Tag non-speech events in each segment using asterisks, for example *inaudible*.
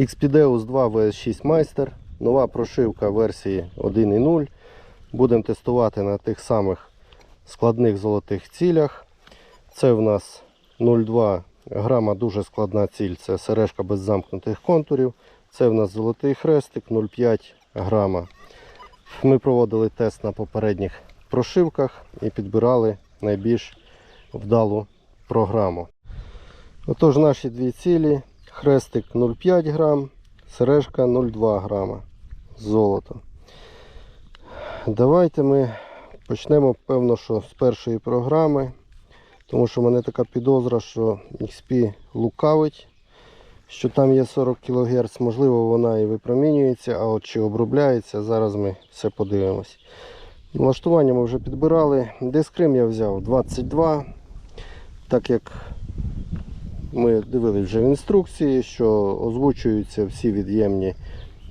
Xpedeus 2 VS6 Meister. Нова прошивка версії 1.0. Будемо тестувати на тих самих складних золотих цілях. Це в нас 0,2 грама дуже складна ціль. Це сережка без замкнутих контурів. Це в нас золотий хрестик 0,5 грама. Ми проводили тест на попередніх прошивках і підбирали найбільш вдалу програму. Отож, наші дві цілі. Хрестик 0,5 грам, сережка 0,2 грама золото. Давайте ми почнемо, певно, що з першої програми, тому що в мене така підозра, що XP лукавить, що там є 40 кГц, можливо, вона і випромінюється, а от чи обробляється, зараз ми все подивимось. Налаштування ми вже підбирали. Дискрим я взяв 22, так як ми дивилися вже в інструкції, що озвучуються всі від'ємні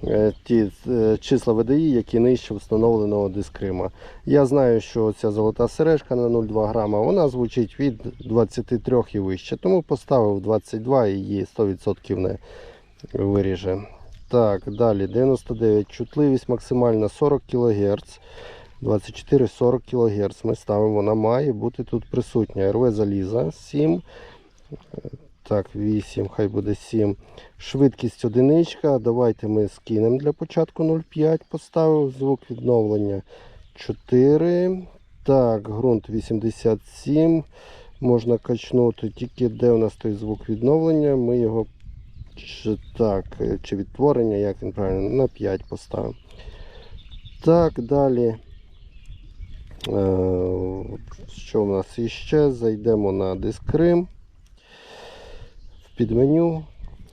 е, ті е, числа VDI, які нижче встановленого дискрима. Я знаю, що ця золота сережка на 0,2 грама, вона звучить від 23 і вище, тому поставив 22 і її 100% не виріже. Так, далі 99 чутливість максимальна 40 кГц. 24-40 кГц ми ставимо, вона має бути тут присутня. РВ заліза 7. Так, 8, хай буде 7. Швидкість одиничка. Давайте ми скинемо для початку 0,5. Поставив звук відновлення 4. Так, ґрунт 87. Можна качнути. Тільки де у нас той звук відновлення. Ми його чи, так, чи відтворення, як він правильно, на 5 поставимо. Так, далі. Е, Що в нас іще? Зайдемо на дискрим. В підменю.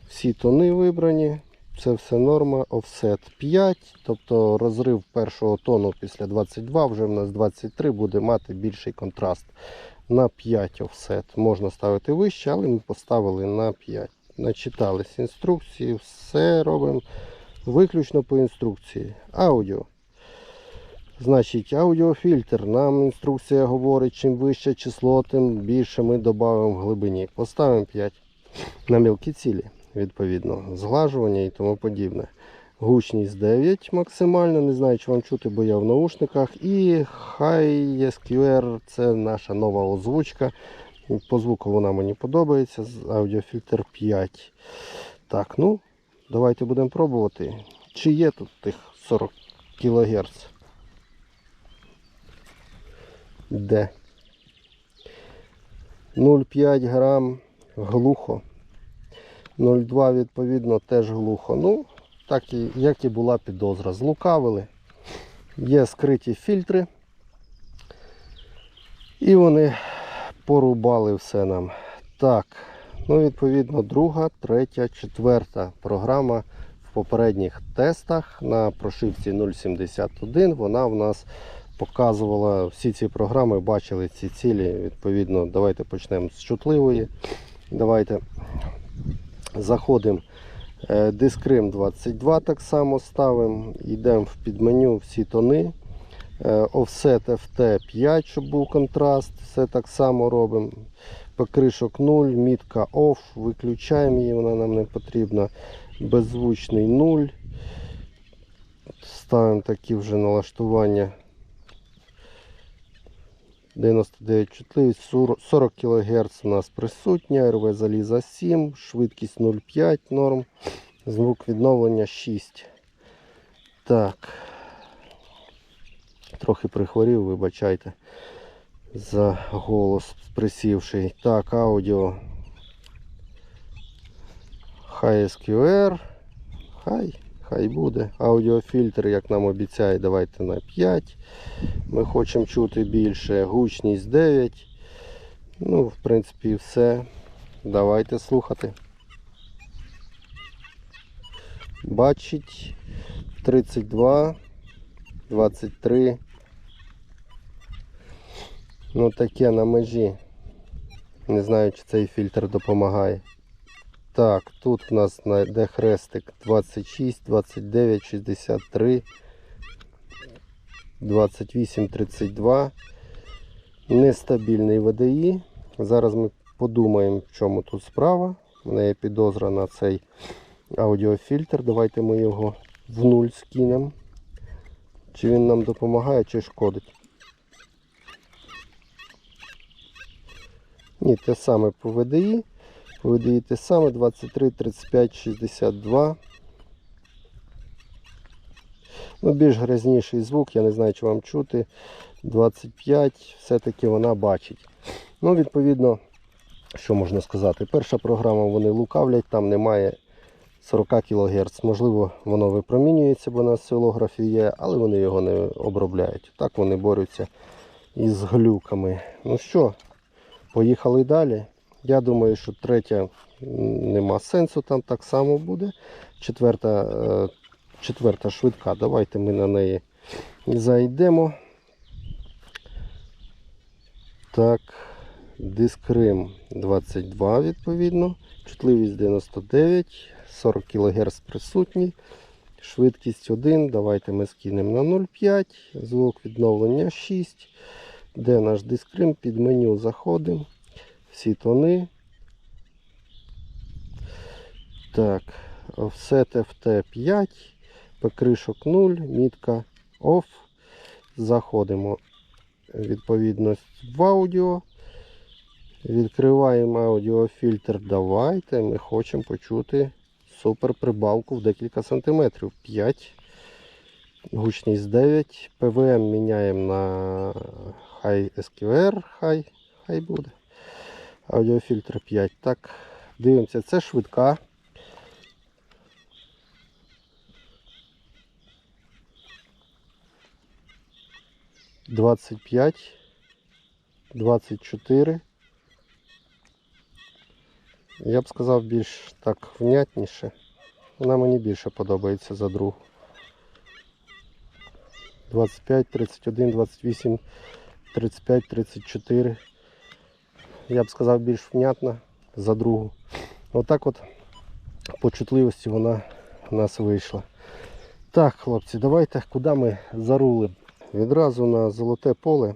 Всі тони вибрані. Це все норма. Офсет 5. Тобто розрив першого тону після 22, вже в нас 23 буде мати більший контраст. На 5 офсет. Можна ставити вище, але ми поставили на 5. Начитались інструкції, все робимо виключно по інструкції. Аудіо. Значить, аудіофільтр. Нам інструкція говорить, чим вище число, тим більше ми додаємо в глибині. Поставимо 5 на мілкі цілі, відповідно, зглажування і тому подібне. Гучність 9 максимально, не знаю, чи вам чути, бо я в наушниках. І High SQR це наша нова озвучка. По звуку вона мені подобається. Аудіофільтр 5. Так, ну, давайте будемо пробувати. Чи є тут тих 40 кГц? Де? 0,5 грам глухо. 0,2 відповідно теж глухо. Ну, так і, як і була підозра. Злукавили. Є скриті фільтри. І вони порубали все нам. Так, ну відповідно, друга, третя, четверта програма в попередніх тестах на прошивці 0.71. Вона в нас показувала всі ці програми, бачили ці цілі. Відповідно, давайте почнемо з чутливої. Давайте заходимо. Е, Дискрим 22 так само ставимо. Йдемо в підменю всі тони. Е, Offset FT 5, щоб був контраст. Все так само робимо. Покришок 0, мітка OFF, виключаємо її, вона нам не потрібна. Беззвучний 0. Ставимо такі вже налаштування. 99 чутливість, 40 кГц у нас присутня, РВ заліза 7, швидкість 0,5 норм, звук відновлення 6. Так. Трохи прихворів, вибачайте за голос присівший. Так, аудіо. High SQR. Хай, хай буде. Аудіофільтр, як нам обіцяє, давайте на 5. Ми хочемо чути більше. Гучність 9. Ну, в принципі, все. Давайте слухати. Бачить 32, 23. Ну таке на межі. Не знаю, чи цей фільтр допомагає. Так, тут в нас на- де хрестик 26, 29, 63, 28, 32. Нестабільний VDI. Зараз ми подумаємо, в чому тут справа. У є підозра на цей аудіофільтр. Давайте ми його в нуль скинемо. Чи він нам допомагає, чи шкодить. Ні, те саме по VDI. По VDI те саме 23, 35, 62. Ну, більш грязніший звук, я не знаю, чи вам чути. 25, все-таки вона бачить. Ну, відповідно, що можна сказати? Перша програма вони лукавлять, там немає 40 кГц. Можливо, воно випромінюється, бо на осцилографі є, але вони його не обробляють. Так вони борються із глюками. Ну що, поїхали далі. Я думаю, що третя нема сенсу, там так само буде. Четверта, е, четверта швидка. Давайте ми на неї зайдемо. Так, дискрим 22 відповідно. Чутливість 99, 40 кГц присутній. Швидкість 1. Давайте ми скинемо на 0,5. Звук відновлення 6. Де наш дискрим? Під меню заходимо. Всі тони. Так, offset FT 5, покришок 0, мітка OFF. Заходимо відповідність в аудіо. Відкриваємо аудіофільтр. Давайте. Ми хочемо почути супер прибавку в декілька сантиметрів. 5. Гучність 9. ПВМ міняємо на High SQR. Хай, хай буде. Аудіофільтр 5. Так, дивимося, це швидка. Двадцять п'ять, двадцять чотири. Я б сказав більш так внятніше. Вона мені більше подобається за другу. 25, 31, 28, 35, 34. Я б сказав більш внятна за другу. Отак от по чутливості вона у нас вийшла. Так, хлопці, давайте куди ми зарулимо. Відразу на золоте поле.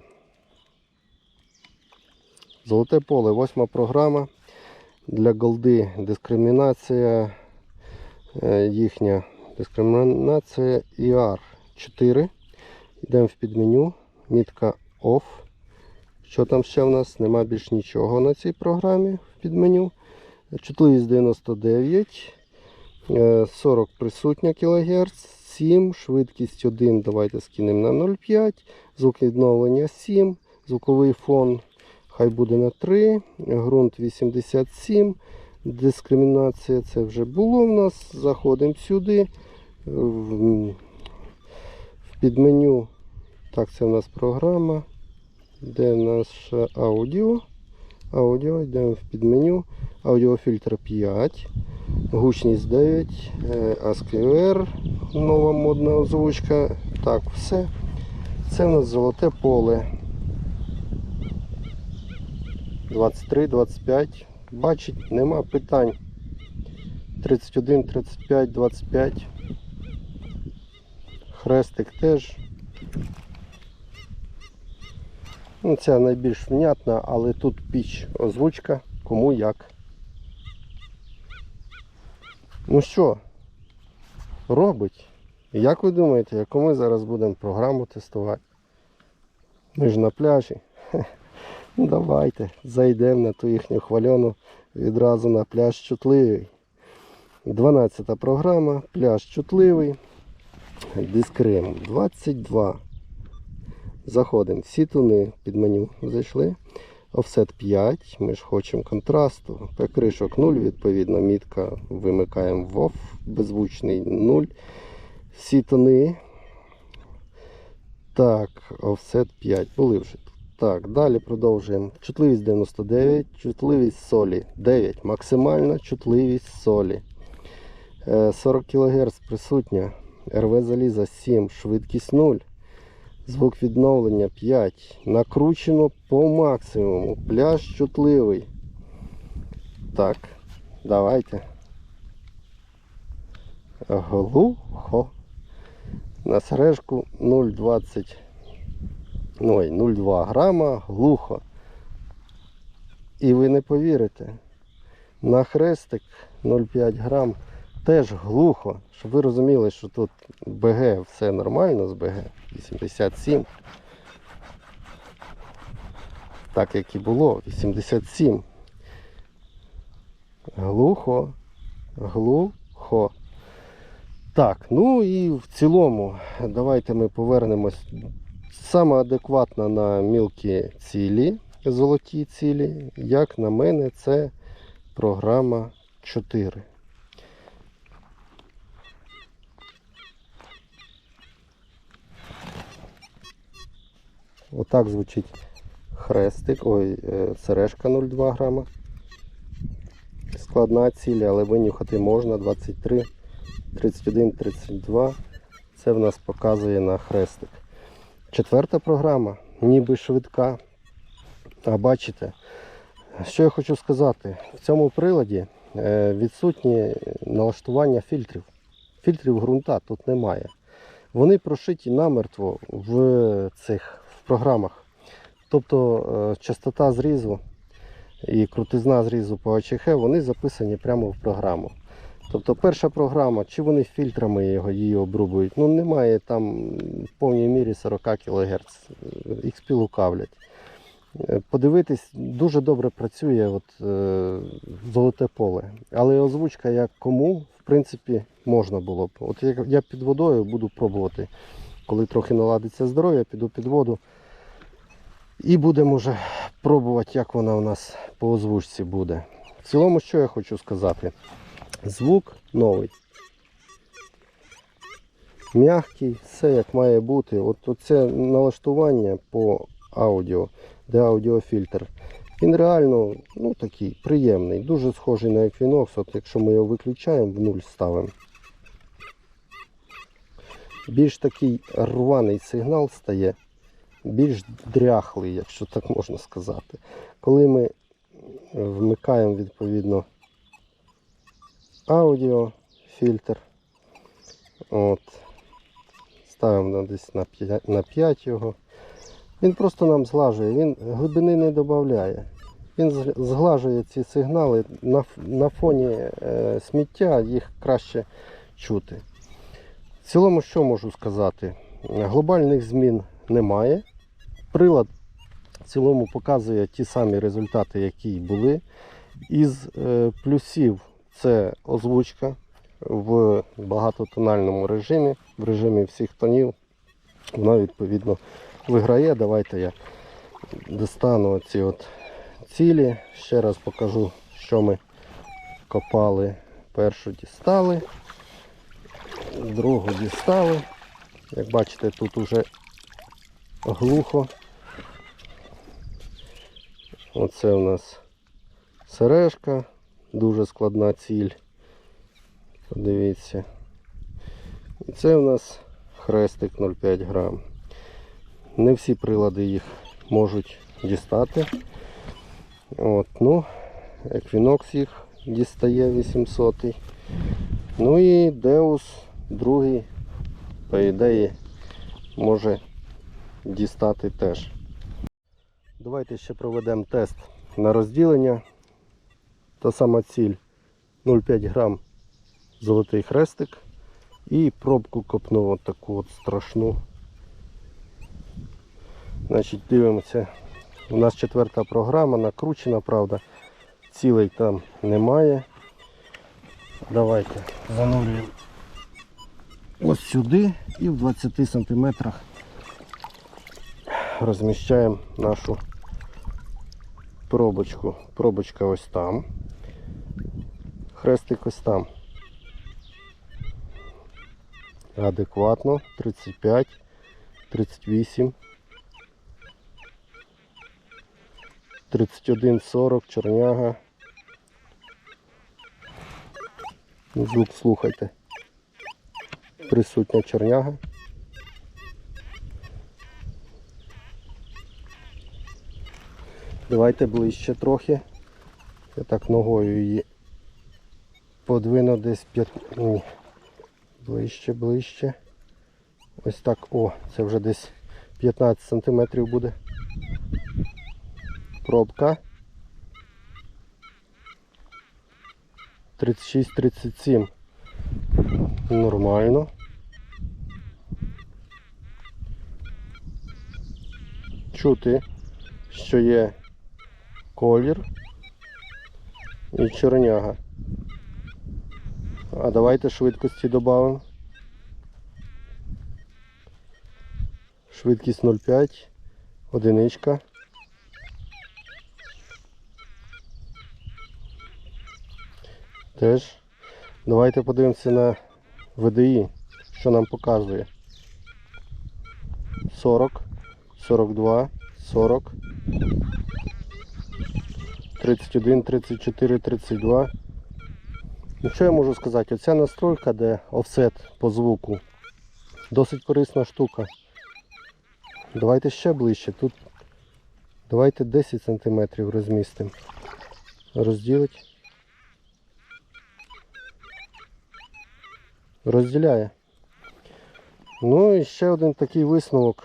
Золоте поле, восьма програма. Для голди дискримінація е, їхня дискримінація ER 4. Йдемо в підменю, мітка OFF. Що там ще в нас? Нема більш нічого на цій програмі в підменю. Чутливість 99, е, 40 присутня кГц, 7, швидкість 1. Давайте скинемо на 0,5, звук відновлення 7, звуковий фон хай буде на 3, ґрунт 87, дискримінація це вже було в нас. Заходимо сюди. В підменю. Так, це в нас програма. Де наше аудіо? Аудіо, йдемо в підменю. Аудіофільтр 5, гучність 9, е, ASCII, нова модна озвучка. Так, все. Це в нас золоте поле. 23, 25. Бачить, нема питань. 31, 35, 25. Хрестик теж. Ну, ця найбільш внятна, але тут піч озвучка, кому як. Ну що, робить? Як ви думаєте, яку ми зараз будемо програму тестувати? Ми ж на пляжі. *laughs* Ну давайте, зайдемо на ту їхню хвальону відразу на пляж чутливий. 12 програма, пляж чутливий. Дискрим 22. Заходимо. Всі туни під меню зайшли. Офсет 5. Ми ж хочемо контрасту. Покришок 0, відповідно, мітка вимикаємо в оф, беззвучний 0. Всі тони. Так, офсет 5. Були вже тут. Так, далі продовжуємо. Чутливість 99, чутливість солі 9. Максимальна чутливість солі. Е, 40 кГц присутня. РВ заліза 7, швидкість 0. Звук відновлення 5. Накручено по максимуму. Пляж чутливий. Так, давайте. Глухо. На сережку 0,20. Ой, 0,2 грама глухо. І ви не повірите. На хрестик 0,5 грам теж глухо, щоб ви розуміли, що тут БГ все нормально з БГ 87. Так як і було, 87. Глухо. Глухо. Так, ну і в цілому, давайте ми повернемось. Саме адекватно на мілкі цілі, золоті цілі, як на мене, це програма 4. Отак звучить хрестик, ой, е, сережка 0,2 грама. Складна ціль, але винюхати можна 23, 31, 32. Це в нас показує на хрестик. Четверта програма, ніби швидка. А бачите, що я хочу сказати? В цьому приладі е, відсутні налаштування фільтрів. Фільтрів ґрунта тут немає. Вони прошиті намертво в цих програмах. Тобто е, частота зрізу і крутизна зрізу по АЧХ, вони записані прямо в програму. Тобто перша програма, чи вони фільтрами його, її обрубують, ну немає там в повній мірі 40 кГц. XP лукавлять. Е, Подивитись, дуже добре працює от, е, золоте поле. Але озвучка як кому, в принципі, можна було б. От я під водою буду пробувати, коли трохи наладиться здоров'я, піду під воду. І будемо вже пробувати, як вона у нас по озвучці буде. В цілому, що я хочу сказати? Звук новий. М'який, все як має бути. От це налаштування по аудіо, де аудіофільтр. Він реально ну, такий приємний, дуже схожий на Equinox. От якщо ми його виключаємо, в нуль ставимо. Більш такий рваний сигнал стає, більш дряхлий, якщо так можна сказати. Коли ми вмикаємо відповідно аудіофільтр, от, ставимо десь на 5, на 5 його. Він просто нам зглажує, він глибини не додає. Він зглажує ці сигнали на, на фоні е, сміття, їх краще чути. В цілому, що можу сказати? Глобальних змін немає. Прилад в цілому показує ті самі результати, які й були. Із е, плюсів це озвучка в багатотональному режимі, в режимі всіх тонів. Вона відповідно виграє. Давайте я достану ці от цілі. Ще раз покажу, що ми копали. Першу дістали, другу дістали. Як бачите, тут уже глухо. Оце у нас сережка, дуже складна ціль. Подивіться. І це у нас хрестик 0,5 грам. Не всі прилади їх можуть дістати. От, ну, Equinox їх дістає 800. Ну і Deus другий, по ідеї, може дістати теж. Давайте ще проведемо тест на розділення. Та сама ціль 0,5 грам золотий хрестик. І пробку копнув от таку от страшну. Значить, дивимося. У нас четверта програма, накручена, правда. Цілей там немає. Давайте занурюємо ось сюди і в 20 сантиметрах розміщаємо нашу пробочку. Пробочка ось там. Хрестик ось там. Адекватно. 35, 38, 31, 40, чорняга. Звук слухайте. Присутня чорняга. Давайте ближче трохи. Я так ногою її подвину десь 5. Ні. Ближче, ближче. Ось так. О, це вже десь 15 сантиметрів буде. Пробка. 36-37. Нормально. Чути, що є колір і чорняга. А давайте швидкості додамо. Швидкість 0,5, одиничка. Теж. Давайте подивимося на VDI, що нам показує. 40, 42, 40, 31, 34, 32. Ну що я можу сказати? Оця настройка, де офсет по звуку, досить корисна штука. Давайте ще ближче. Тут давайте 10 см розмістимо. Розділить. Розділяє. Ну і ще один такий висновок.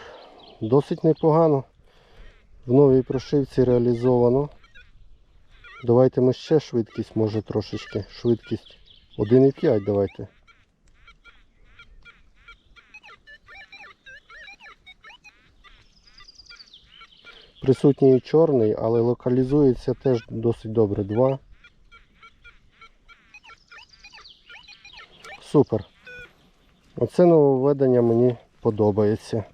Досить непогано. В новій прошивці реалізовано. Давайте ми ще швидкість, може трошечки. Швидкість 1,5 давайте. Присутній чорний, але локалізується теж досить добре. 2. Супер. Оце нововведення мені подобається.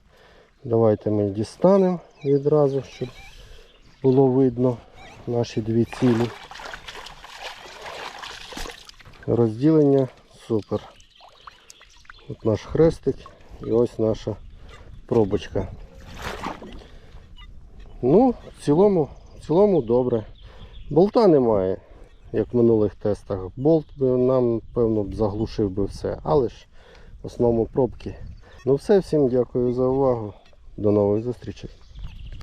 Давайте ми дістанемо відразу, щоб було видно наші дві цілі. Розділення супер. От наш хрестик і ось наша пробочка. Ну, в цілому, в цілому добре. Болта немає, як в минулих тестах. Болт нам, певно, заглушив би все, але ж в основному пробки. Ну все, всім дякую за увагу. До нових зустрічей.